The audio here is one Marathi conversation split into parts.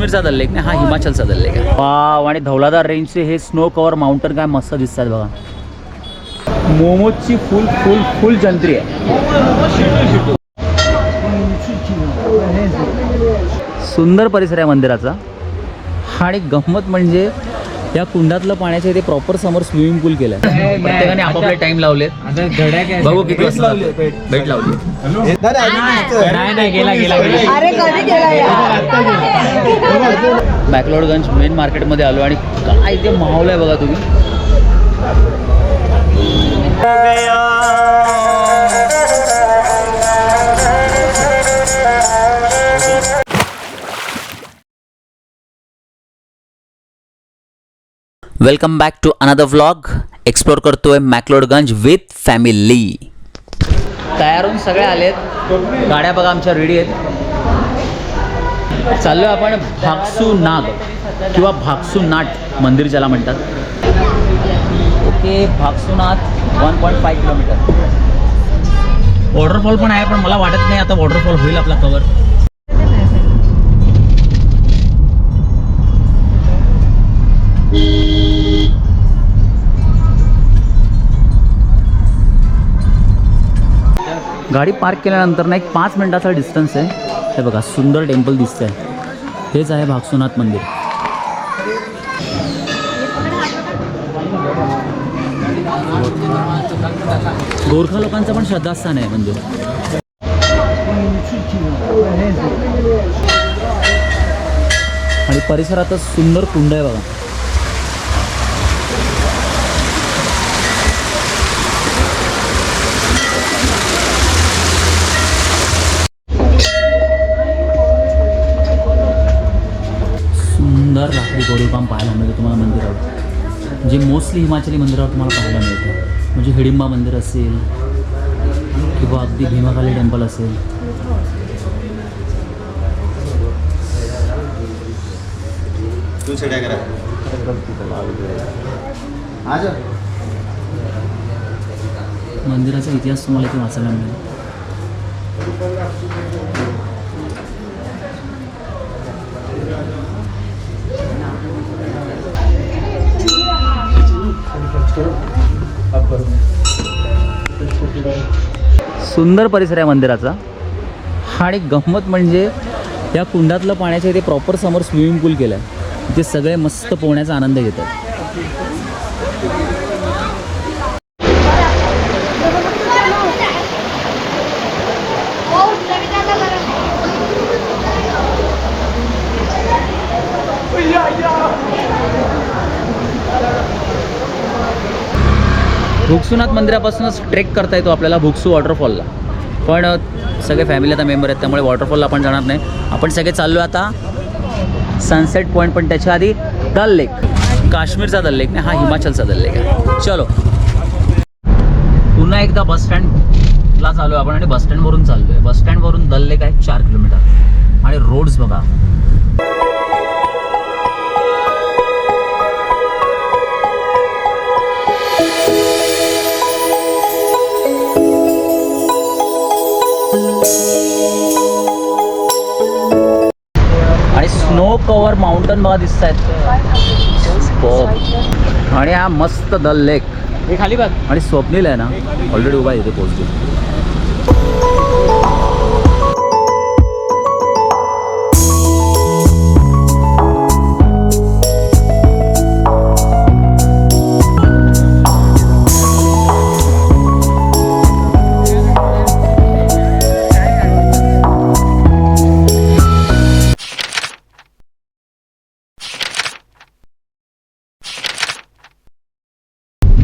काश्मीरचा दल लेक नाही हा हिमाचलचा दल लेक आहे. वाव आणि धौलादार रेंजचे हे स्नो कवर माउंटन काय मस्त दिसतात बघा. मोमोजची फुल फुल फुल जंत्री आहे. सुंदर परिसर आहे मंदिराचा. आणि गंमत म्हणजे या कुंडातलं पाण्याच्या इथे प्रॉपर समोर स्विमिंग पूल केलं आहे प्रत्येकाने आपापले टाइम लावलेत. बघू किती वाजता. भेट लावली. नाही नाही गेला गेला गेला. अरे कधी गेला यार बॅकलॉडगंज मेन मार्केटमध्ये आलो आणि काय ते माहोल आहे बघा तुम्ही. Welcome back to another vlog explore करतोय मॅकलोडगंज विथ फॅमिली तयार होऊन सगळे आलेत. गाड्या बघा आमच्या रेडी आहेत. चाललो आपण भागसू नाग किंवा भागसू नाट मंदिर ज्याला म्हणतात. Okay Bhagsunath one point five kilometre. Waterfall पण आहे पण मला वाटत नाही आता वॉटरफॉल होईल आपला कवर गाडी पार्क केल्यानंतर ना एक पाच मिनटाचा डिस्टन्स आहे. हे बघा सुंदर टेम्पल दिसतंय. हेच आहे भागसोनाथ मंदिर. गोरखा लोकांचं पण श्रद्धास्थान आहे मंदिर. आणि परिसरातच सुंदर कुंड आहे बघा. लाकडी गोडूबाम पाहायला मिळतं तुम्हाला मंदिरावर. जे मोस्टली हिमाचली मंदिरावर तुम्हाला पाहायला मिळतं. म्हणजे हिडिंबा मंदिर असेल किंवा अगदी भीमाकाली टेम्पल असेल. मंदिराचा इतिहास तुम्हाला इथे वाचायला मिळेल. सुंदर परिसर आहे मंदिराचा. आणि गंमत म्हणजे या कुंडातलं पाण्याच्या इथे प्रॉपर समोर स्विमिंग पूल केलं आहे जे सगळे मस्त पोहण्याचा आनंद घेतात. भुकसूनाथ मंदिरापासूनच ट्रेक करता येतो आपल्याला भुकसू वॉटरफॉलला. पण सगळे फॅमिली आता मेंबर आहेत त्यामुळे वॉटरफॉलला आपण जाणार नाही. आपण सगळे चाललो आता सनसेट पॉईंट पण त्याच्या आधी दल लेक. काश्मीरचा दल लेक नाही हा हिमाचलचा दल लेक आहे. चलो. पुन्हा एकदा बस स्टँडला चालू आहे आपण आणि बस स्टँडवरून चाललो आहे बस स्टँडवरून दल लेक आहे चार किलोमीटर. आणि रोड्स बघा. आणि स्नो कवर माउंटन बघा दिसत आहेत. आणि हा मस्त दल लेक हे खाली बघ. आणि स्वप्नील आहे ना ऑलरेडी उभा आहे इथे पोहोचतो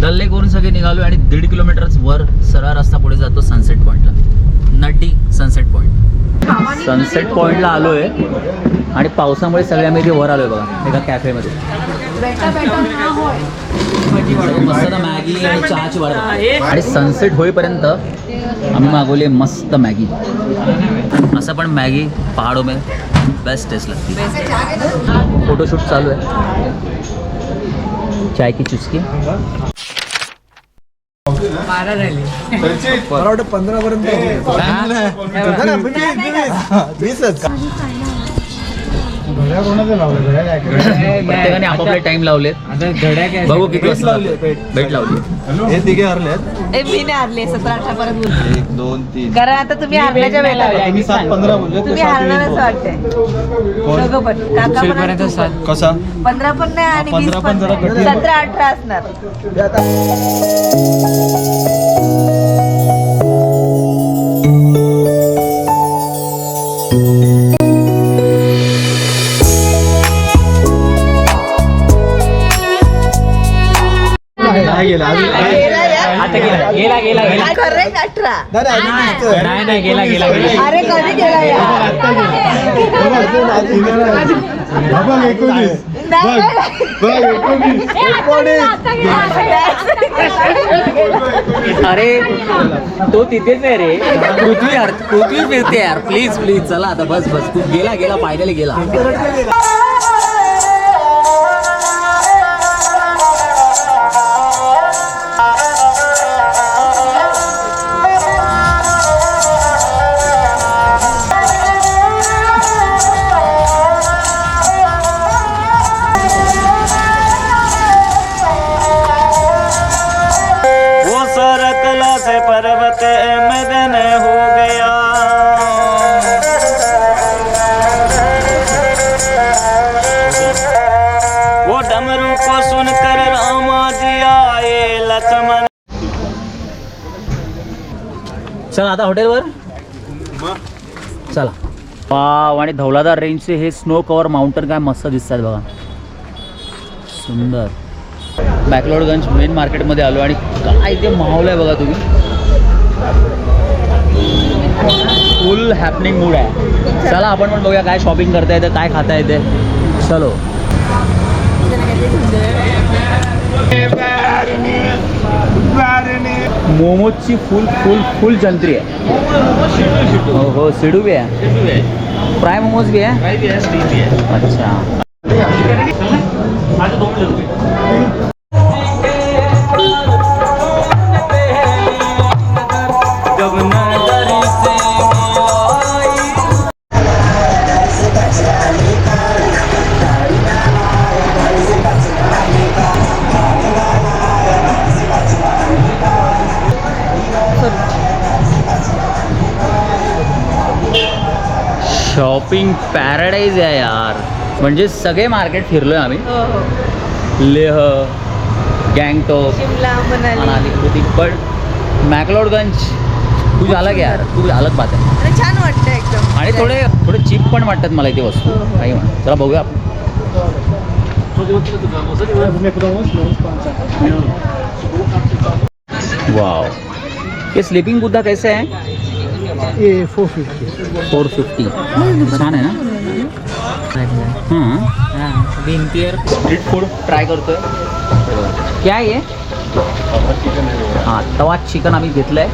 दल लेकवरून सगळे निघालो आणि दीड किलोमीटर वर सरळ रस्ता पुढे जातो सनसेट पॉईंटला नटी सनसेट पॉईंट सनसेट पॉईंटला आलोय आणि पावसामुळे सगळे आम्ही इथे वर आलोय बघा एका कॅफेमध्ये मस्त मॅगी आणि चहाची वाढ आणि सनसेट होईपर्यंत आम्ही मागवली मस्त मॅगी असं पण मॅगी पहाडो मे बेस्ट टेस्ट लागते. फोटोशूट चालू आहे. चाय की चुस्की? मला वाटतं पंधरा पर्यंत वीसच. प्रत्येकाने आपापले टाइम लावलेत. बघू किती वाजता भेट. लावली. हे तिघे हरलेत ए, मी नाही हारले सतरा अठरा पर्यंत बोलते. एक दोन तीन. कारण आता तुम्ही हारण्याच्या वेळेला तुम्ही सात पंधरा बोलले तुम्ही हारणारच वाटतंय. दोघं पण काका पण आणि तू पण. कसा? पंधरा पण नाही आणि वीस पंधरा पण पण जरा नाही. कठीण. सतरा अठरा असणार. करेक्ट अठरा नाही नाही गेला गेला गेला. अरे कधी गेला यार? नाही, नाही. अरे तो तिथेच आहे रे. पृथ्वी यार पृथ्वी फिरते यार. प्लीज प्लीज चला आता बस बस. तू गेला गेला फायनली गेला. डमरू को सुनकर रामा जी आए लक्ष्मण चला आता हॉटेलवर? चला. वाव आणि धौलादार रेंजचे हे स्नो कवर माउंटन काय मस्त दिसतात बघा. सुंदर. बॅकलोडगंज मेन मार्केटमध्ये आलो आणि काय ते माहोल आहे बघा तुम्ही. फुल हॅपनिंग मूड आहे. चला आपण पण बघूया काय शॉपिंग करता येते काय खाता येते चलो. मोमोजची फुल फुल फुल जंत्री आहे. हो हो सिडू भी आहे. फ्राय मोमोज भी आहे? अच्छा. शॉपिंग पॅराडाईज आहे यार. म्हणजे सगळे मार्केट फिरलोय आम्ही. हो, हो. लेह गँगटॉक मनाली. कृती पण मॅकलोडगंज तू झाला की यार? तू अलग बात. आहे छान वाटतं एकदम. आणि थोडे थोडे चीप पण वाटतात मला इथे वस्तू. हो, हो. काही म्हणा. चला बघूया आपण. वाव ये स्लीपिंग बुद्धा कैसे है ये फोर फिफ्टी फोर फिफ्टी. छान आहे ना? हां. भिंतीवर स्ट्रीट फूड ट्राय करतोय. क्या आहे हे? हां तवा चिकन आम्ही घेतलं आहे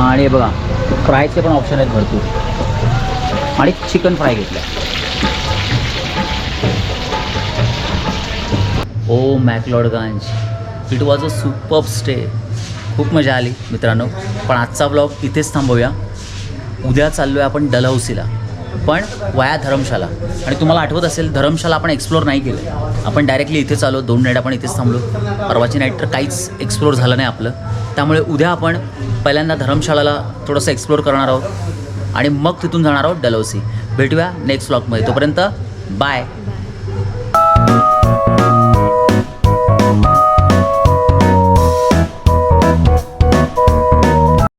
आणि हे बघा फ्रायचे पण ऑप्शन आहेत भरपूर. आणि चिकन फ्राय घेतलं आहे ओ McLeodganj it was a super stay खूप मजा आली मित्रांनो. पण आजचा ब्लॉग इथेच थांबवूया. उद्या चाललो आहे आपण डलहौसीला. पण वाया धर्मशाला. आणि तुम्हाला आठवत असेल धर्मशाला आपण एक्सप्लोर नाही केलं आपण डायरेक्टली इथेच आलो दोन नाईट आपण इथेच थांबलो. परवाची नाईट तर काहीच एक्सप्लोर झालं नाही आपलं. त्यामुळे उद्या आपण पहिल्यांदा धर्मशाळाला थोडंसं एक्सप्लोर करणार आहोत. आणि मग तिथून जाणार आहोत डलहौसी. भेटूया नेक्स्ट ब्लॉगमध्ये तोपर्यंत बाय